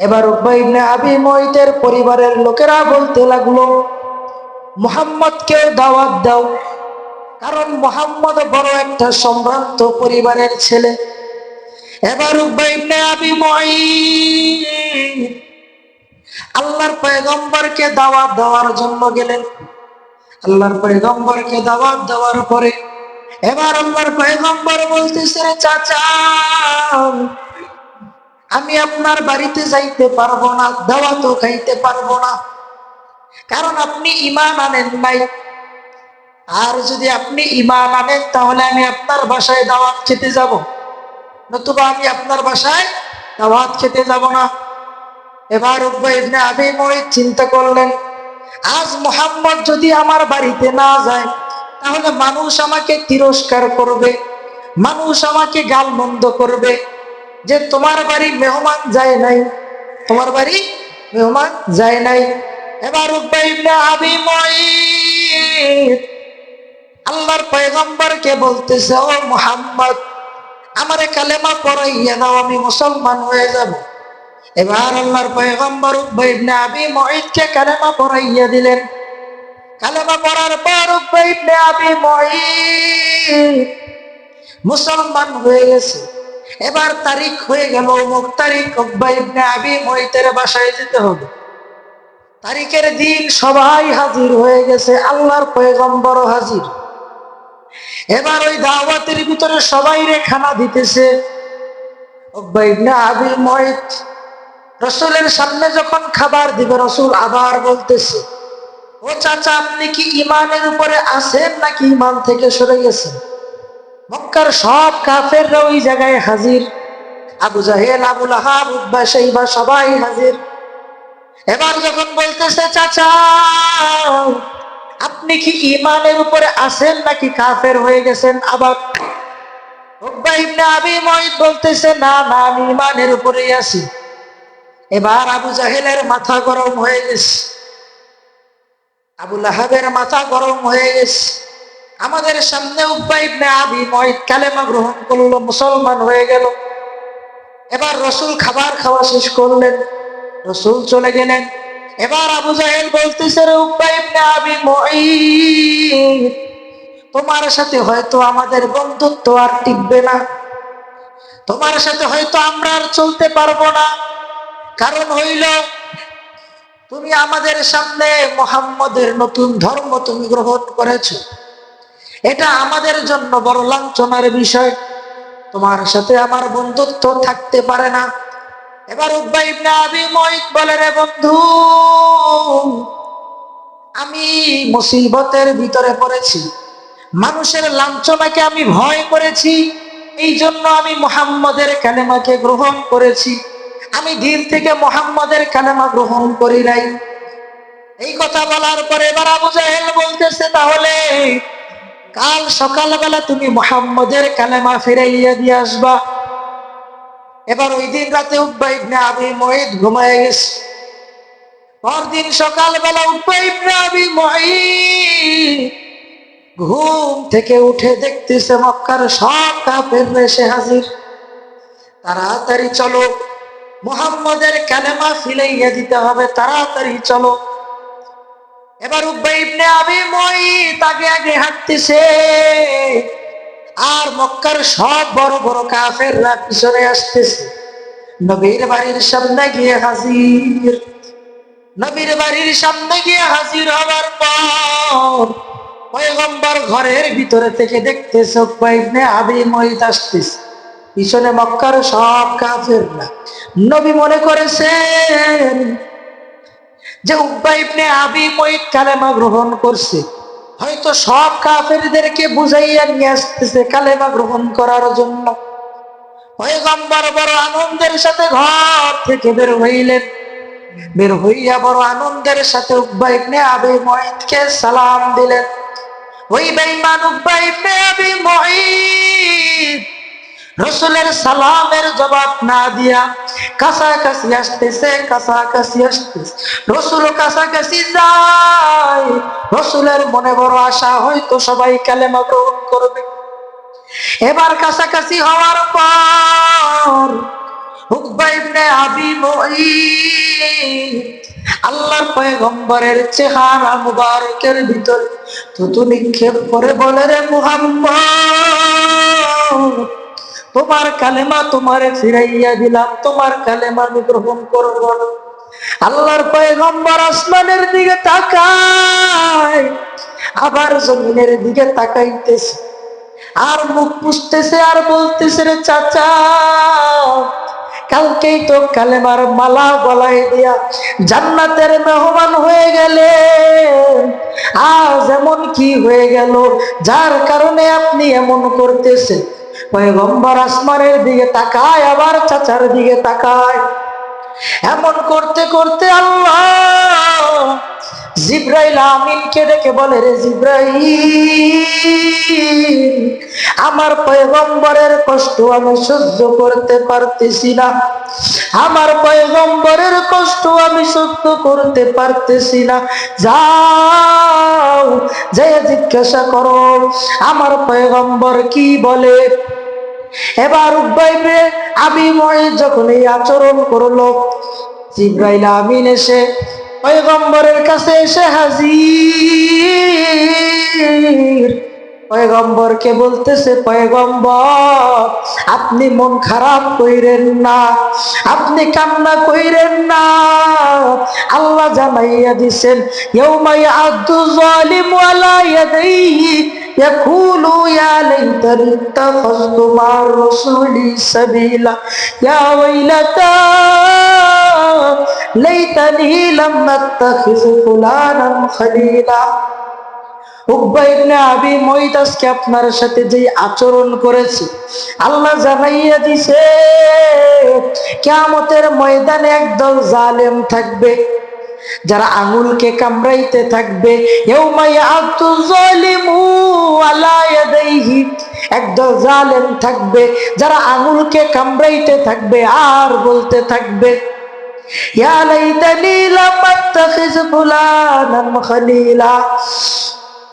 এবার উকবাইবনে আবি মহিতের পরিবারের লোকেরা বলতে লাগল মোহাম্মদকে দাওয়াত দাও, কারণ মোহাম্মদ বড় একটা সম্ভ্রান্ত পরিবারের ছেলে। এবার উকবাইবনে আবি মহিত আল্লাহর পয়গম্বরকে দাওয়াত দেওয়ার জন্য গেলেন। আল্লাহর পয়গম্বরকে দাওয়াত দেওয়ার পরে এবার আল্লাহর পয়গম্বর বলতেছে, চাচা আমি আপনার বাড়িতে যাইতে পারব না দাওয়া তো খাইতে পারব না। কারণ আপনি ইমান আনেন নাই। আর যদি আপনি ইমান আনেন, তাহলে আমি আপনার বাসায় দাওয়াত খেতে যাব। নতুবা আমি আপনার বাসায় দাওয়াত খেতে যাব না। এবার উকবা ইবনে আবি মুঈত চিন্তা করলেন, আজ মোহাম্মদ যদি আমার বাড়িতে না যায়, তাহলে মানুষ আমাকে তিরস্কার করবে, মানুষ আমাকে গাল গালমন্দ করবে। যে তোমার বাড়ি মেহমান যায় নাই। তোমার বাড়ি মেহমান যায় নাই। এবার আল্লাহর পয়গম্বরকে বলতেছে, ও মোহাম্মদ, আমারে কালেমা পড়াইয়া দাও, আমি মুসলমান হয়ে যাব। এবার আল্লাহর পয়গম্বর উকবা ইবনে আবি মুঈতকে কালেমা পড়াইয়া দিলেন। কালেমা পড়ার পর উকবা ইবনে আবি মুঈত মুসলমান হয়ে গেছে। এবার তারিখ হয়ে গেল, অমুক তারিখ ইবনে আবি মুঈতের বাসায় যেতে হবে। তারিখের দিন সবাই হাজির হয়ে গেছে, আল্লাহর পয়গম্বরও হাজির। এবার ওই দাওয়াতের ভিতরে সবাই রে খানা দিতেছে। আবি মুঈত রসুলের সামনে যখন খাবার দিবে, রসুল আবার বলতেছে, ও চাচা, আপনি কি ইমানের উপরে আছেন নাকি ইমান থেকে সরে গেছেন? মক্কার সব কাফেররা ওই জায়গায় হাজির। আবু জাহেল আবুল আহাব উদ্বা সেইবা সবাই হাজির। এবার যখন বলতেছে, চাচা, আপনি কি ইমানের উপরে আছেন নাকি কাফের হয়ে গেছেন? আবার বলতেছে, না না, আমি ইমানের উপরেই আছি। এবার আবু জাহেলের মাথা গরম হয়ে গেছে। আবু লাহাবের মাথা গরম হয়ে গেছে। আমাদের সামনে কালেমা গ্রহণ করল, মুসলমান হয়ে গেল। এবার রসুল খাবার খাওয়া শেষ করলেন, রসুল চলে গেলেন। এবার আবু জাহেল বলতেছে, রে উব্বা ইবনে আবি মহিত তোমার সাথে হয়তো আমাদের বন্ধুত্ব আর টিকবে না। তোমার সাথে হয়তো আমরা আর চলতে পারব না। কারণ হইল, তুমি আমাদের সামনে মোহাম্মদের নতুন ধর্ম তুমি গ্রহণ করেছ। এটা আমাদের জন্য বড় লাঞ্ছনার বিষয়। তোমার সাথে আমার বন্ধুত্ব থাকতে পারে না। এবার বলে, রে বন্ধু, আমি মুসিবতের ভিতরে পড়েছি। মানুষের লাঞ্ছনাকে আমি ভয় করেছি। এই জন্য আমি মোহাম্মদের কালেমাকে গ্রহণ করেছি। আমি ধীর থেকে মোহাম্মদের কালেমা গ্রহণ করি নাই। এই কথা বলার পরে এবার আবু জাহেল বলতেছে, তাহলে কাল সকালবেলা তুমি মোহাম্মদের কালেমা ফিরাইয়া দিয়ে আসবা। এবার ওই দিন রাতে উব্বা ইবনে আবি মহিদ ঘুমায় গেছে। পরদিন সকালবেলা উব্বা আবি মহিদ ঘুম থেকে উঠে দেখতেছে মক্কার সব কাপের এসে হাজির। তাড়াতাড়ি চলো, মোহাম্মদের কালেমা ফিলাইয়া দিতে হবে, তাড়াতাড়ি চলো। এবার উব্বা ইবনে আবি মই তাকে আগে হাঁটতেছে। আর মক্কার সব বড় বড় কাফেররা পিছনে আসতেছে। নবীর বাড়ির সামনে গিয়ে হাজির। নবীর বাড়ির সামনে গিয়ে হাজির হবার পর পয়গম্বর ঘরের ভিতরে থেকে দেখতেছে উব্বা ইবনে আবি মহিত আসতেছে। পিছনে মক্কার সব কাফেররা। নবী মনে করেছেন যে উব্বা ইবনে আবি মহিত কালেমা গ্রহণ করছে। হয়তো সব কাফেরদেরকে বুঝাইয়া নিয়ে আসতেছে, কালেমা গ্রহণ করার জন্য। পয়গম্বর বড় আনন্দের সাথে ঘর থেকে বের হইলেন। বের হইয়া বড় আনন্দের সাথে উব্বা ইবনে আবি মহিতকে সালাম দিলেন। ওই বেঈমান উব্বা ইবনে আবি রসুলের সালামের জবাব না দিয়া কাছাকাছি আসতেছে কাছাকাছি আসতেছে। রসুল কাছাকাছি যায়। রসুলের মনে বড় আশা হয়তো সবাই কালেমা গ্রহণ করবে। এবার কাছাকাছি হওয়ার পর করে বলে, রে তোমার কালেমা তোমারে ফিরাইয়া দিলাম, তোমার কালেমা আমি গ্রহণ করব আল্লাহর পয়গম্বর আসমানের দিকে তাকায়, আবার জমিনের দিকে তাকাইতেছে। আর মুখ পুষতেছে, আর বলতেছে, রে চাচা, কালকেই তো কালেমার মালা গলায় দিয়া জান্নাতের মেহমান হয়ে গেলে। আজ এমন কি হয়ে গেল? যার কারণে আপনি এমন করতেছেন? পয়গম্বর আসমানের দিকে তাকায়, আবার চাচার দিকে তাকায়। এমন করতে করতে আল্লাহ জিব্রাইল আমিনকে ডেকে বলে, রে জিব্রাইল, আমার পয়গম্বরের কষ্ট আমি সহ্য করতে পারতেছি না। আমার পয়গম্বরের কষ্ট আমি সহ্য করতে পারতেছি না। যাও যে জিজ্ঞাসা করো, আমার পয়গম্বর কি বলে? এবার উব্বাইবে আমি ময় যখন এই আচরণ করল, জিব্রাইল আমিন এসে পয়গম্বরের কাছে এসে হাজির। পয়গম্বরকে বলতেছে, পয়গম্বর, আপনি মন খারাপ কইরেন না, আপনি কান্না কইরেন না। আল্লাহ জানাইয়া দিছেন ইয়াউমাই আদু জালিম ওয়ালা ইয়াদাইহি রাসূলি সাবিলা ইয়া ওয়াইলাতা লাইতানি লাম আত্তাখিয ফুলানান খলিলা উকবা ইবনে আবি মুঈত আজকে আপনার সাথে যে আচরণ করেছে, আল্লাহ জানাইয়া দিছে, কিয়ামতের ময়দানে একদল জালেম থাকবে। যারা আঙুলকে কামড়াইতে থাকবে একদল জালেম থাকবে, যারা আঙুলকে কামড়াইতে থাকবে, আর বলতে থাকবে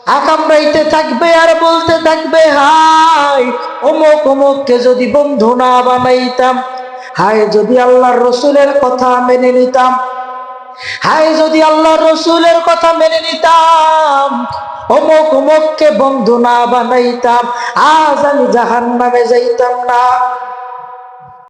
আকামড়াইতে থাকবে, আর বলতে থাকবে, হাই, অমুক অমুককে যদি বন্ধু না বানাইতাম, হায়, যদি আল্লাহর রসুলের কথা মেনে নিতাম হায়, যদি আল্লাহ রসুলের কথা মেনে নিতাম, অমুক অমুককে বন্ধু না বানাইতাম, আজ আমি জাহান নামে যাইতাম না।